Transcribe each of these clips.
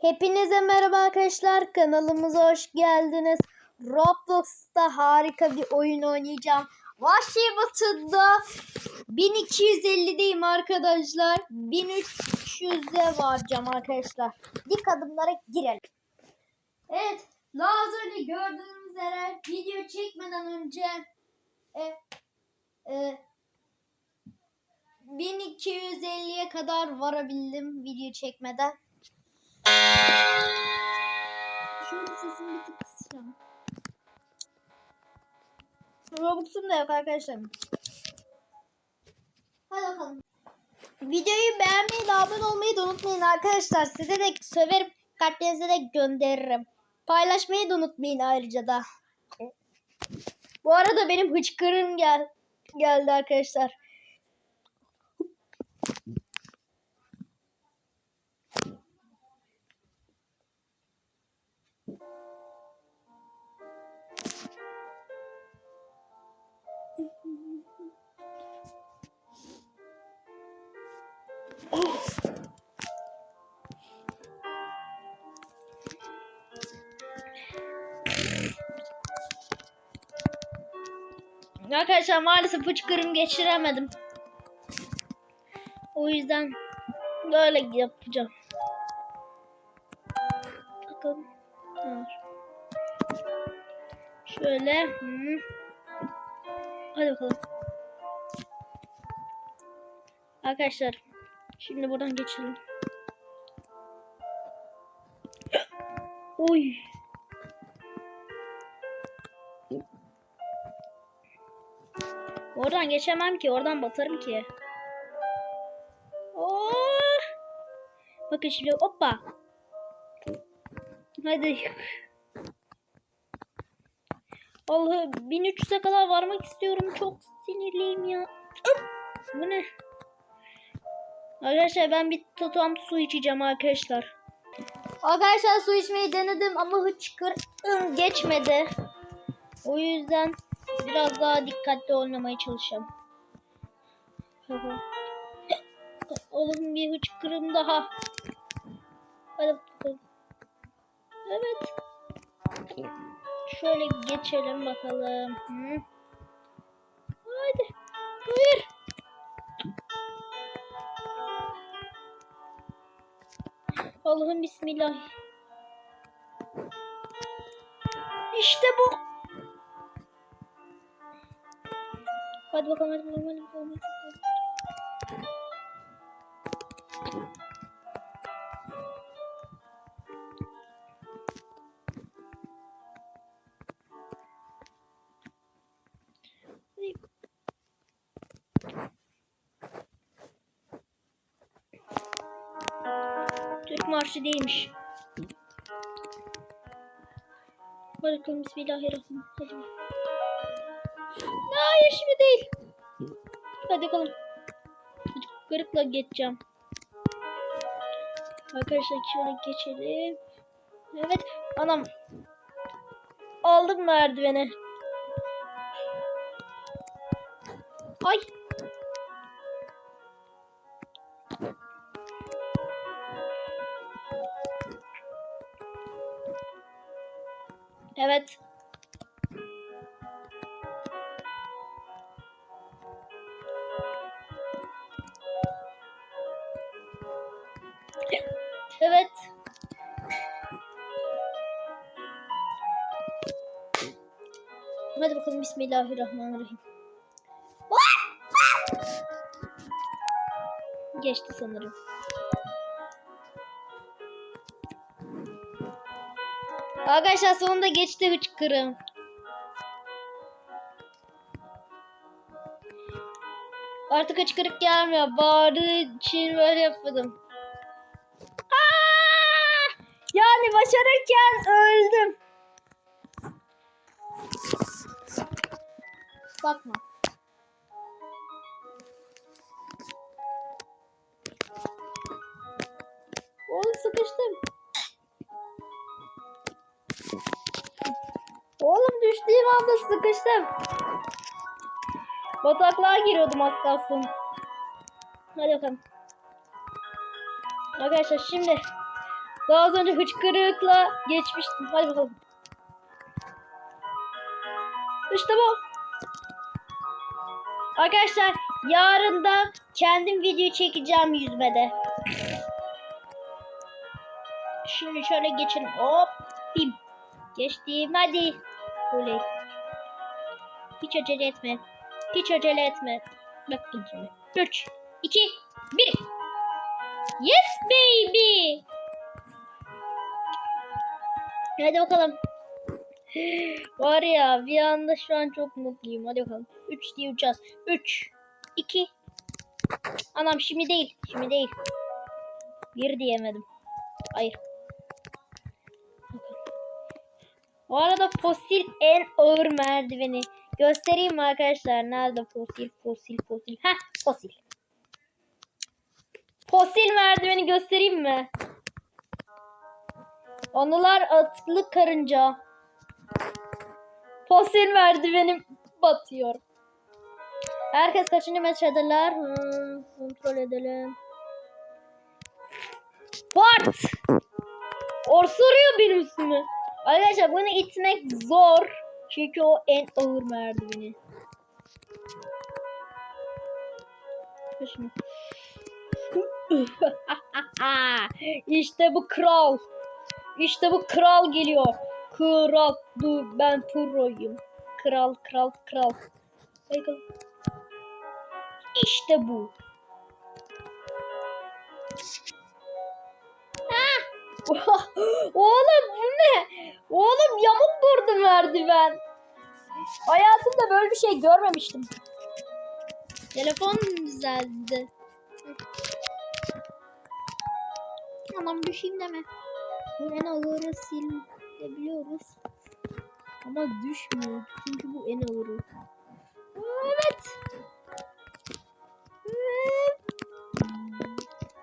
Hepinize merhaba arkadaşlar. Kanalımıza hoş geldiniz. Roblox'ta harika bir oyun oynayacağım. Vahşi Batı'da 1250'deyim arkadaşlar. 1300'e varacağım arkadaşlar. İlk adımlara girelim. Evet. Önce gördüğünüz üzere video çekmeden önce e, e, 1250'ye kadar varabildim video çekmeden. Şöyle. Robux'um da yok arkadaşlar. Hadi bakalım. Videoyu beğenmeyi ve abone olmayı da unutmayın arkadaşlar. Size de severim. Kalplerinize de gönderirim. Paylaşmayı da unutmayın ayrıca da. Bu arada benim hıçkırığım gel geldi arkadaşlar. Arkadaşlar maalesef hıçkırığımı geçiremedim. O yüzden böyle yapacağım. Var? Şöyle. Hadi bakalım. Arkadaşlar. Şimdi buradan geçelim. Oy. Oradan geçemem ki. Oradan batarım ki. Oh! Bakın şimdi hoppa. Hadi. Allah'ım 1300'e kadar varmak istiyorum. Çok sinirliyim ya. Bu ne? Arkadaşlar ben bir tutam su içeceğim arkadaşlar. Arkadaşlar su içmeyi denedim ama hıçkırığım geçmedi. O yüzden biraz daha dikkatli oynamaya çalışacağım. Oğlum bir hıçkırığım daha. Hadi bakalım. Evet. Şöyle geçelim bakalım. Hı. Hadi. Hayır. Allah'ım bismillah. İşte bu. Hadi bakalım hadi. Hadi bakalım. Türk marşı değilmiş. Bakalım bismillahirrahmanirrahim. Hadi. bakalım. Hayır şimdi değil. Hadi bakalım. Hadi Kırıkla geçeceğim. Arkadaşlar şöyle geçelim. Evet. Anam. Aldım merdiveni. Ay. Evet. Hadi bakalım Bismillahirrahmanirrahim. Geçti sanırım. Arkadaşlar sonunda geçti hıçkırığım. Artık hıçkırık gelmiyor. Bağırdığı için böyle yapmadım. Aa! Yani başarırken öldüm. Bakma. Oğlum sıkıştım. Oğlum düştüğüm anda sıkıştım. Bataklığa giriyordum az kalsın. Hadi bakalım. Arkadaşlar şimdi Daha az önce hıçkırıkla geçmiştim. Hadi bakalım. İşte bu. Arkadaşlar yarın da kendim video çekeceğim yüzmede. Şimdi şöyle geçelim. Hop. Bim. Geçtim. Hadi. Oley. Hiç acele etme. Hiç acele etme. Bakın şimdi. 3, 2, 1. Yes baby. Hadi bakalım. Var ya bir anda şu an çok mutluyum. Hadi bakalım. 3 diye uçacağız. 3, 2. Anam şimdi değil. Şimdi değil. 1 diyemedim. Hayır. Bu arada fosil en ağır merdiveni. Göstereyim arkadaşlar? Nerede fosil, fosil, fosil? Heh, fosil. Fosil merdiveni göstereyim mi? Anılar atıklı karınca. Fosil merdivenim batıyor. Herkes kaçıncı metredeler? Hmm, kontrol edelim. What? Orsoruyor benim üstümü. Arkadaşlar bunu itmek zor. Çünkü o en ağır merdiveni. Şimdi. işte bu kral. İşte bu kral geliyor. Kral. Dur ben proyum. Kral kral kral. Bakalım. İşte bu. Oğlum bu ne? Oğlum yamuk durdu merdiven. Hayatımda böyle bir şey görmemiştim. Telefon güzeldi. Anam düşeyim deme. Bu en ağırı silebiliyoruz. Ama düşmüyor. Çünkü bu en ağırı. Evet.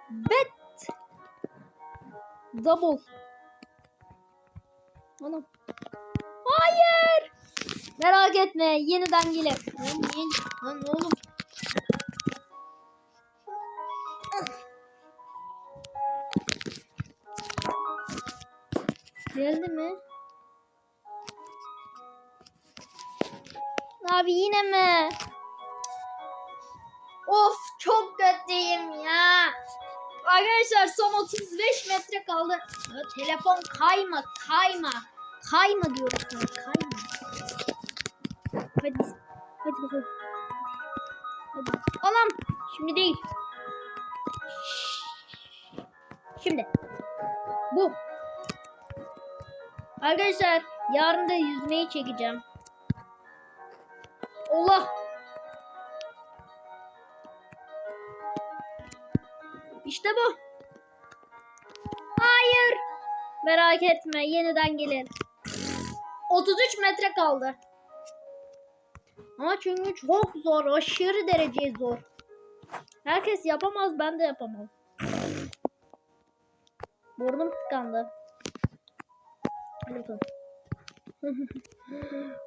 Bet. Double. Anam. Hayır. Merak etme. Yeniden gelir. Lan? Lan oğlum. Geldi mi? Abi yine mi? Of çok kötüyüm ya. Arkadaşlar son 35 metre kaldı. Ya, telefon kayma kayma. Kayma diyorum sana kayma. Hadi. Hadi bakalım. Hadi. Anam. Şimdi değil. Şimdi. Bu. Arkadaşlar yarın da yüzmeyi çekeceğim. Allah. İşte bu. Hayır. Merak etme yeniden gelir. 33 metre kaldı. Ama çünkü çok zor. Aşırı derece zor. Herkes yapamaz ben de yapamam. Burnum tıkandı.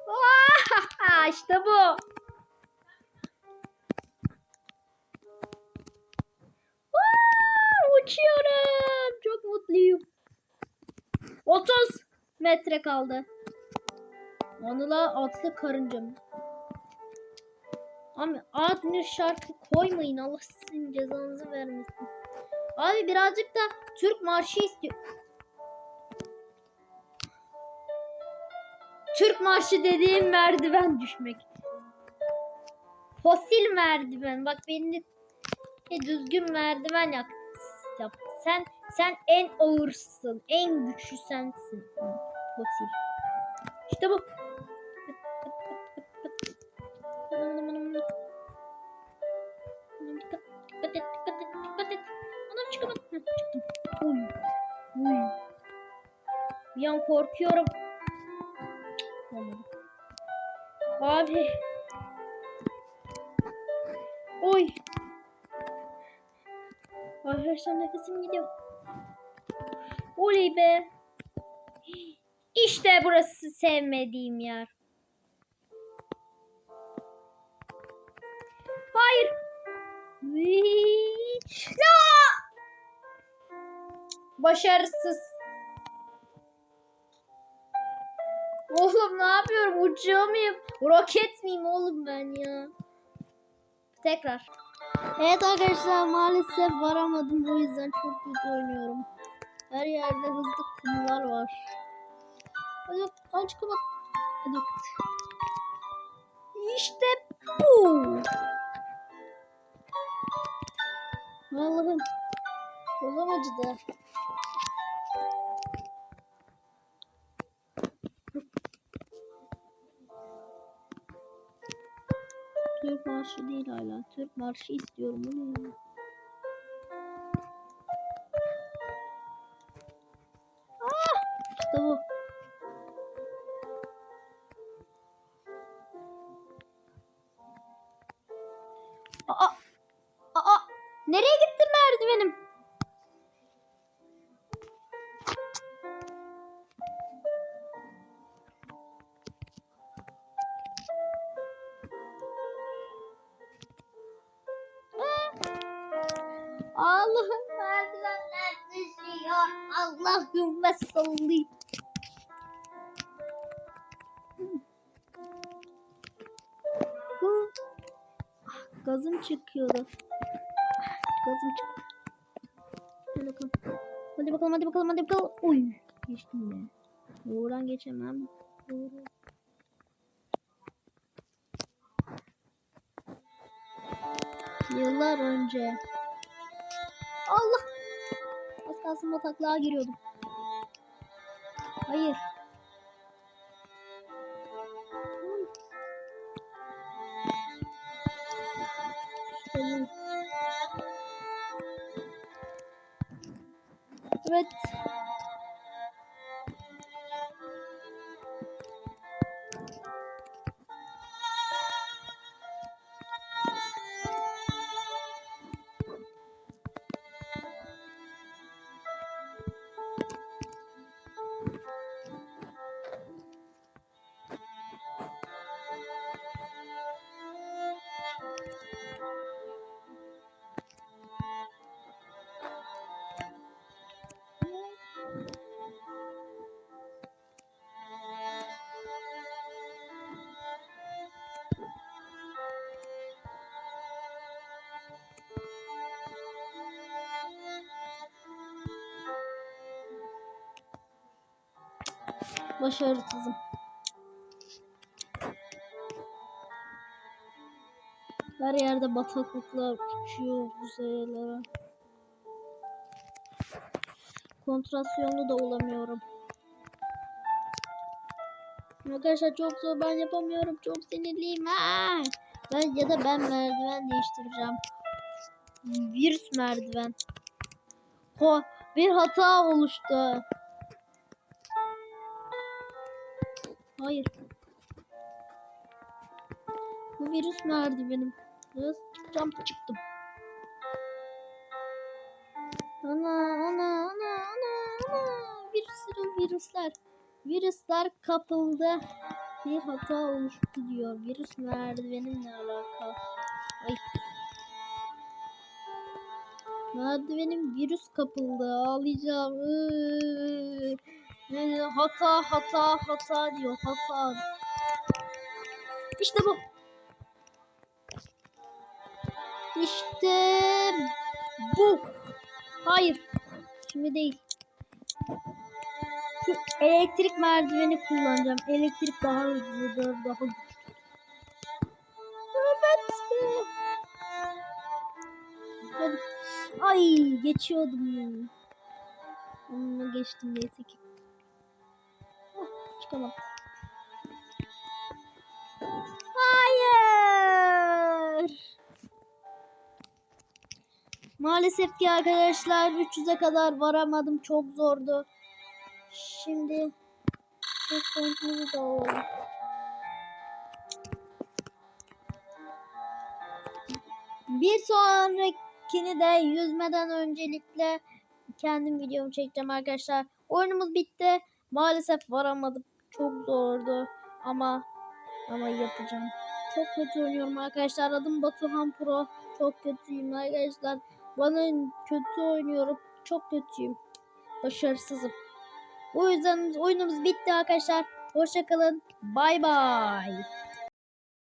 Aa, işte bu. Uçuyorum. Çok mutluyum. 30 metre kaldı. Anıla atlı karıncam. Abi adını şarkı koymayın. Allah sizin cezanızı vermesin. Abi birazcık da Türk marşı istiyor. Türk marşı dediğim merdiven düşmek. Fosil merdiven. Bak beni düzgün merdiven yap. yap. Sen sen en ağırsın. En güçlü sensin. Fosil. İşte bu. Çıktım. Uy. Uy. Bir an korkuyorum. Abi. Oy. Arkadaşlar nefesim gidiyor. Oley be. İşte burası sevmediğim yer. Hayır. Ya! Başarısız. Yapıyorum? Uçuyor muyum? Roket miyim oğlum ben ya? Tekrar. Evet arkadaşlar maalesef varamadım. O yüzden çok kötü oynuyorum. Her yerde hızlı kumlar var. Hadi aç kapat. Hadi. İşte bu. Allah'ım. Kolum acıdı. Marşı değil hala. Türk marşı istiyorum. Bu ne ya? Ah! Bu. Aa! Aa! Nereye gitti merdivenim? Gazım çıkıyordu. Gazım çıktı. Hadi bakalım. Hadi bakalım hadi bakalım hadi bakalım. Uy geçtim ya. Oradan geçemem. Doğru. Yıllar önce. Allah. Az kalsın bataklığa giriyordum. Hayır. Evet. Başarısızım. Her yerde bataklıklar uçuyor uzaylara. Kontrasyonlu da olamıyorum. Arkadaşlar çok zor ben yapamıyorum. Çok sinirliyim. Ha! Ben ya da ben merdiven değiştireceğim. Virüs merdiven. Ho, bir hata oluştu. Hayır. Bu virüs merdivenim. Kız çıkacağım çıktım. Ana ana ana ana ana. Virüsler virüsler. Virüsler kapıldı. Bir hata oluştu diyor. Virüs merdivenimle alakalı. Ay. Merdivenim virüs kapıldı. Ağlayacağım. Iıı. Ee, hata hata hata diyor. Hata. İşte bu. İşte bu. Hayır. Şimdi değil. Şu elektrik merdiveni kullanacağım. Elektrik daha hızlıdır, daha güçlü. Evet. Hadi. Ay geçiyordum. Onunla geçtim neyse ki. Çıkamam. Hayır. Maalesef ki arkadaşlar 300'e kadar varamadım. Çok zordu. Şimdi checkpoint'imizi de alalım. Bir sonrakini de yüzmeden öncelikle kendim videomu çekeceğim arkadaşlar. Oyunumuz bitti. Maalesef varamadık. Çok zordu. Ama ama yapacağım. Çok kötü oynuyorum arkadaşlar. Adım Batuhan Pro. Çok kötüyüm arkadaşlar. Bana kötü oynuyorum. Çok kötüyüm. Başarısızım. O yüzden oyunumuz bitti arkadaşlar. Hoşçakalın. Bay bay.